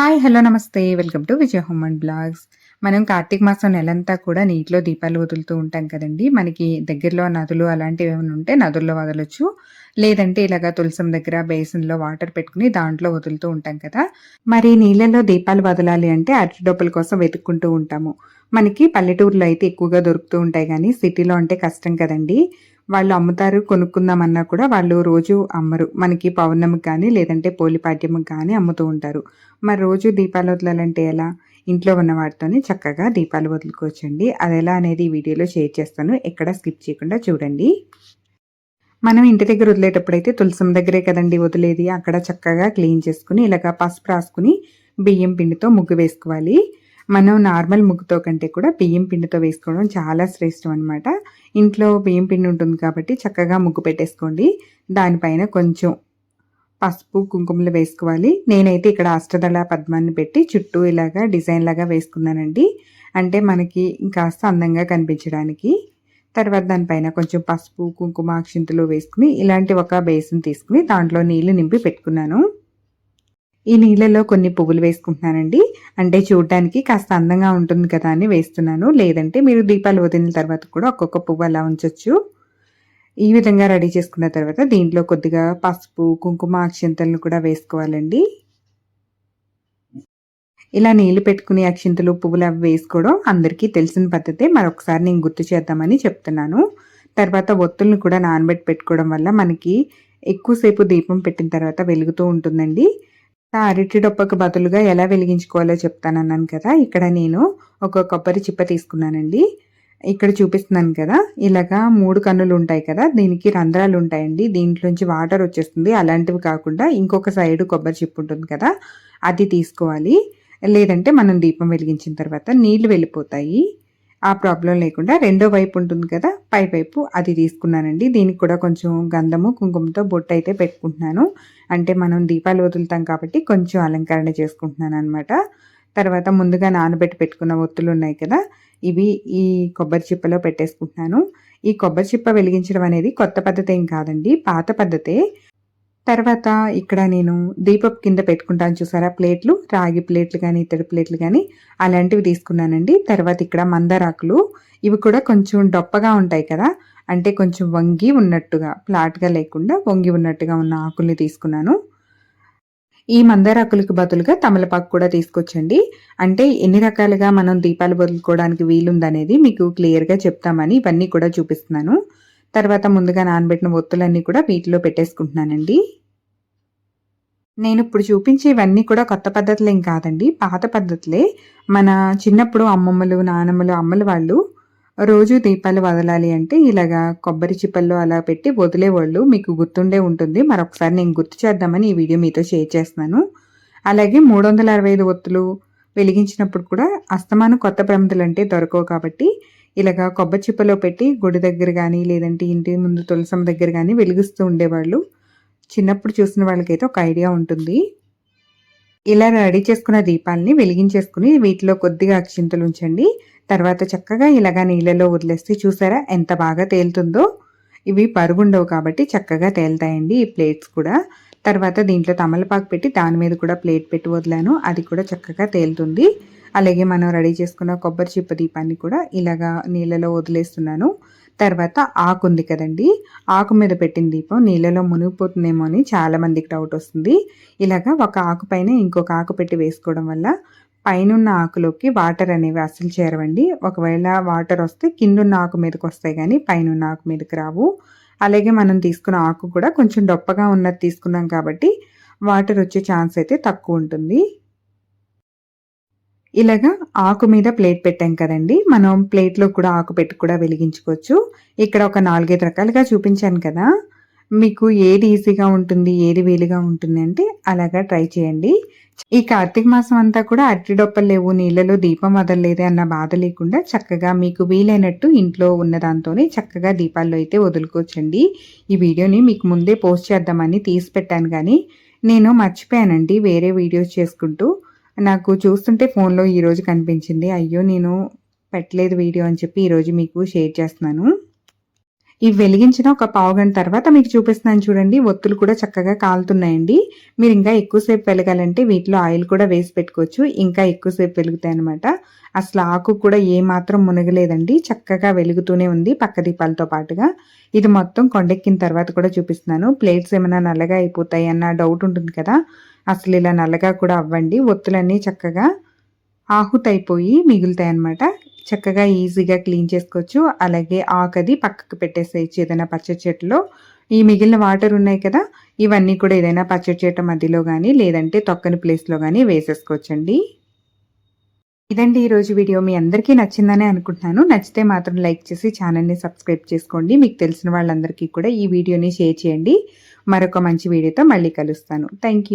Hi hello నమస్తే welcome to Vijaya home and blogs మనం కార్తీక మాసం నెలంతా కూడా నీటిలో దీపాలు వదులుతూ ఉంటాం కదండి. మనకి దగ్గరలో నదులు అలాంటివి ఏమైనా ఉంటే నదుల్లో వదలొచ్చు. లేదంటే ఇలాగా తులసం దగ్గర బేసిన్లో వాటర్ పెట్టుకుని దాంట్లో వదులుతూ ఉంటాం కదా. మరి నీళ్ళలో దీపాలు వదలాలి అంటే అరటి డొప్పల కోసం వెతుక్కుంటూ ఉంటాము. మనకి పల్లెటూరులో అయితే ఎక్కువగా దొరుకుతూ ఉంటాయి కానీ సిటీలో అంటే కష్టం కదండి. వాళ్ళు అమ్ముతారు కొనుక్కుందామన్నా కూడా వాళ్ళు రోజు అమ్మరు. మనకి పౌర్ణమికి కానీ లేదంటే పోలిపాడ్యమికి కానీ అమ్ముతూ ఉంటారు. మరి రోజు దీపాలు వదలాలంటే ఎలా? ఇంట్లో ఉన్న వాటితోనే చక్కగా దీపాలు వదులుకోవచ్చండి. అది ఎలా అనేది వీడియోలో షేర్ చేస్తాను. ఎక్కడ స్కిప్ చేయకుండా చూడండి. మనం ఇంటి దగ్గర వదిలేటప్పుడైతే తులసం దగ్గరే కదండి వదిలేది. అక్కడ చక్కగా క్లీన్ చేసుకుని ఇలాగ పసుపు రాసుకుని బియ్యం పిండితో ముగ్గు వేసుకోవాలి. మనం నార్మల్ ముగ్గుతో కంటే కూడా బియ్యం పిండితో వేసుకోవడం చాలా శ్రేష్టం అనమాట ఇంట్లో బియ్యం పిండి ఉంటుంది కాబట్టి చక్కగా ముగ్గు పెట్టేసుకోండి. దానిపైన కొంచెం పసుపు కుంకుమలు వేసుకోవాలి. నేనైతే ఇక్కడ అష్టదళ పద్మాన్ని పెట్టి చుట్టూ ఇలాగా డిజైన్ లాగా వేసుకున్నానండి. అంటే మనకి కాస్త అందంగా కనిపించడానికి. తర్వాత దానిపైన కొంచెం పసుపు కుంకుమ అక్షింతలు వేసుకుని ఇలాంటి ఒక బేసిన్ తీసుకుని దాంట్లో నీళ్ళు నింపి పెట్టుకున్నాను. ఈ నీళ్ళలో కొన్ని పువ్వులు వేసుకుంటున్నానండి. అంటే చూడడానికి కాస్త అందంగా ఉంటుంది కదా అని వేస్తున్నాను. లేదంటే మీరు దీపాలు వదిలిన తర్వాత కూడా ఒక్కొక్క పువ్వు అలా ఉంచవచ్చు ఈ విధంగా రెడీ చేసుకున్న తర్వాత దీంట్లో కొద్దిగా పసుపు కుంకుమ అక్షింతలను కూడా వేసుకోవాలండి. ఇలా నీళ్ళు పెట్టుకుని అక్షింతలు పువ్వులు అవి వేసుకోవడం అందరికీ తెలిసిన పద్ధతే. మరొకసారి నేను గుర్తు చేద్దామని చెప్తున్నాను. తర్వాత ఒత్తులను కూడా నానబెట్టి పెట్టుకోవడం వల్ల మనకి ఎక్కువసేపు దీపం పెట్టిన తర్వాత వెలుగుతూ ఉంటుందండి. అరటి డొప్పకు బదులుగా ఎలా వెలిగించుకోవాలో చెప్తానన్నాను కదా. ఇక్కడ నేను ఒక కొబ్బరి చిప్ప తీసుకున్నానండి. ఇక్కడ చూపిస్తున్నాను కదా. ఇలాగా మూడు కన్నులు ఉంటాయి కదా. దీనికి రంధ్రాలు ఉంటాయండి. దీంట్లోంచి వాటర్ వచ్చేస్తుంది. అలాంటివి కాకుండా ఇంకొక సైడ్ కొబ్బరి చిప్పు ఉంటుంది కదా. అది తీసుకోవాలి. లేదంటే మనం దీపం వెలిగించిన తర్వాత నీళ్ళు వెళ్ళిపోతాయి. ఆ ప్రాబ్లం లేకుండా రెండో వైపు ఉంటుంది కదా. పై వైపు అది తీసుకున్నానండి. దీనికి కూడా కొంచెం గంధము కుంకుమతో బొట్టు అయితే పెట్టుకుంటున్నాను. అంటే మనం దీపాలు వదులుతాం కాబట్టి కొంచెం అలంకరణ చేసుకుంటున్నాను అనమాట తర్వాత ముందుగా నానబెట్టి పెట్టుకున్న ఒత్తులు ఉన్నాయి కదా ఇవి ఈ కొబ్బరి చిప్పలో పెట్టేసుకుంటున్నాను. ఈ కొబ్బరి చిప్ప వెలిగించడం అనేది కొత్త పద్ధతి ఏం కాదండి పాత పద్ధతే. తర్వాత ఇక్కడ నేను దీపపు కింద పెట్టుకుంటాను చూసారా ప్లేట్లు రాగి ప్లేట్లు కానీ ఇతడి ప్లేట్లు కానీ అలాంటివి తీసుకున్నానండి. తర్వాత ఇక్కడ మందారాకులు ఇవి కూడా కొంచెం డొప్పగా ఉంటాయి కదా అంటే కొంచెం వంగి ఉన్నట్టుగా ఫ్లాట్గా లేకుండా వంగి ఉన్నట్టుగా ఉన్న ఆకుల్ని తీసుకున్నాను. ఈ మందారాకులకు బదులుగా తమలపాకు కూడా తీసుకొచ్చండి. అంటే ఎన్ని రకాలుగా మనం దీపాలు వదులుకోవడానికి వీలుందనేది మీకు క్లియర్గా చెప్తామని ఇవన్నీ కూడా చూపిస్తున్నాను. తర్వాత ముందుగా నానబెట్టిన ఒత్తులన్నీ కూడా వీటిలో పెట్టేసుకుంటున్నానండి. నేను ఇప్పుడు చూపించే ఇవన్నీ కూడా కొత్త పద్ధతులేం కాదండి పాత పద్ధతులే. మన చిన్నప్పుడు అమ్మమ్మలు నానమ్మలు అమ్మలు వాళ్ళు రోజు దీపాలు వదలాలి అంటే ఇలాగా కొబ్బరి చిప్పల్లో అలా పెట్టి వదిలేవాళ్ళు మీకు గుర్తుండే ఉంటుంది. మరొకసారి నేను గుర్తు చేద్దామని ఈ వీడియో మీతో షేర్ చేస్తున్నాను. అలాగే మూడు వందల అరవై ఐదు ఒత్తులు వెలిగించినప్పుడు కూడా అస్తమానం కొత్త ప్రమిదలు అంటే దొరకవు కాబట్టి ఇలాగా కొబ్బరి చిప్పలో పెట్టి గుడి దగ్గర కానీ లేదంటే ఇంటి ముందు తులసం దగ్గర కానీ వెలిగిస్తూ ఉండేవాళ్ళు. చిన్నప్పుడు చూసిన వాళ్ళకైతే ఒక ఐడియా ఉంటుంది. ఇలా రెడీ చేసుకున్న దీపాన్ని వెలిగించేసుకుని వీటిలో కొద్దిగా అక్షింతలు ఉంచండి. తర్వాత చక్కగా ఇలాగా నీళ్ళలో వదిలేస్తే చూసారా ఎంత బాగా తేలుతుందో? ఇవి పరుగుండవు కాబట్టి చక్కగా తేలుతాయండి ఈ ప్లేట్స్ కూడా. తర్వాత దీంట్లో తమలపాకు పెట్టి దాని మీద కూడా ప్లేట్ పెట్టి వదిలాను. అది కూడా చక్కగా తేలుతుంది. అలాగే మనం రెడీ చేసుకున్న కొబ్బరి చిప్ప దీపాన్ని కూడా ఇలాగా నీళ్ళలో వదిలేస్తున్నాను. తర్వాత ఆకు ఉంది కదండి. ఆకు మీద పెట్టిన దీపం నీళ్ళలో మునిగిపోతుందేమో అని చాలామందికి డౌట్ వస్తుంది. ఇలాగా ఒక ఆకు పైన ఇంకొక ఆకు పెట్టి వేసుకోవడం వల్ల పైనున్న ఆకులోకి వాటర్ అనేవి అసలు చేరవండి. ఒకవేళ వాటర్ వస్తే కిందున్న ఆకు మీదకి వస్తాయి కానీ పైనున్న ఆకు మీదకి రావు. అలాగే మనం తీసుకున్న ఆకు కూడా కొంచెం డొప్పగా ఉన్నది తీసుకున్నాం కాబట్టి వాటర్ వచ్చే ఛాన్స్ అయితే తక్కువ ఉంటుంది. ఇలాగా ఆకు మీద ప్లేట్ పెట్టాం కదండి. మనం ప్లేట్లో కూడా ఆకు పెట్టి కూడా వెలిగించుకోవచ్చు. ఇక్కడ ఒక నాలుగైదు రకాలుగా చూపించాను కదా. మీకు ఏది ఈజీగా ఉంటుంది ఏది వీలుగా ఉంటుంది అంటే అలాగా ట్రై చేయండి. ఈ కార్తీక మాసం అంతా కూడా అరటి డొప్పలు లేవు నీళ్ళలో దీపం వదలలేదే అన్న బాధ లేకుండా చక్కగా మీకు వీలైనట్టు ఇంట్లో ఉన్న దాంతోనే చక్కగా దీపాల్లో అయితే వదులుకోవచ్చండి. ఈ వీడియోని మీకు ముందే పోస్ట్ చేద్దామని తీసి పెట్టాను కానీ నేను మర్చిపోయానండి వేరే వీడియోస్ చేసుకుంటూ. నాకు చూస్తుంటే ఫోన్లో ఈరోజు కనిపించింది. అయ్యో నేను పెట్టలేదు వీడియో అని చెప్పి ఈరోజు మీకు షేర్ చేస్తున్నాను. ఇవి వెలిగించిన ఒక పావు గంట తర్వాత మీకు చూపిస్తున్నాను చూడండి. ఒత్తులు కూడా చక్కగా కాలుతున్నాయండి. మీరు ఇంకా ఎక్కువసేపు వెలగాలంటే వీటిలో ఆయిల్ కూడా వేసి పెట్టుకోవచ్చు. ఇంకా ఎక్కువసేపు వెలుగుతాయి అనమాట అసలు ఆకు కూడా ఏ మాత్రం మునగలేదండి. చక్కగా వెలుగుతూనే ఉంది పక్క దీపాలతో పాటుగా. ఇది మొత్తం కొండెక్కిన తర్వాత కూడా చూపిస్తున్నాను. ప్లేట్స్ ఏమైనా నల్లగా అయిపోతాయి అన్న డౌట్ ఉంటుంది కదా. అసలు ఇలా నల్లగా కూడా అవ్వండి. ఒత్తులన్నీ చక్కగా ఆహుతైపోయి మిగులుతాయి అన్నమాట. చక్కగా ఈజీగా క్లీన్ చేసుకోవచ్చు. అలాగే ఆకది పక్కకు పెట్టేసేయచ్చు ఏదైనా పచ్చడి చెట్టులో ఈ మిగిలిన వాటర్ ఉన్నాయి కదా ఇవన్నీ కూడా ఏదైనా పచ్చడి చెట్టు మధ్యలో కానీ లేదంటే తొక్కని ప్లేస్లో కానీ వేసేసుకోవచ్చండి. ఇదండి ఈరోజు వీడియో. మీ అందరికీ నచ్చిందనే అనుకుంటున్నాను. నచ్చితే మాత్రం లైక్ చేసి ఛానల్ని సబ్స్క్రైబ్ చేసుకోండి. మీకు తెలిసిన వాళ్ళందరికీ కూడా ఈ వీడియోని షేర్ చేయండి. మరొక మంచి వీడియోతో మళ్ళీ కలుస్తాను. థ్యాంక్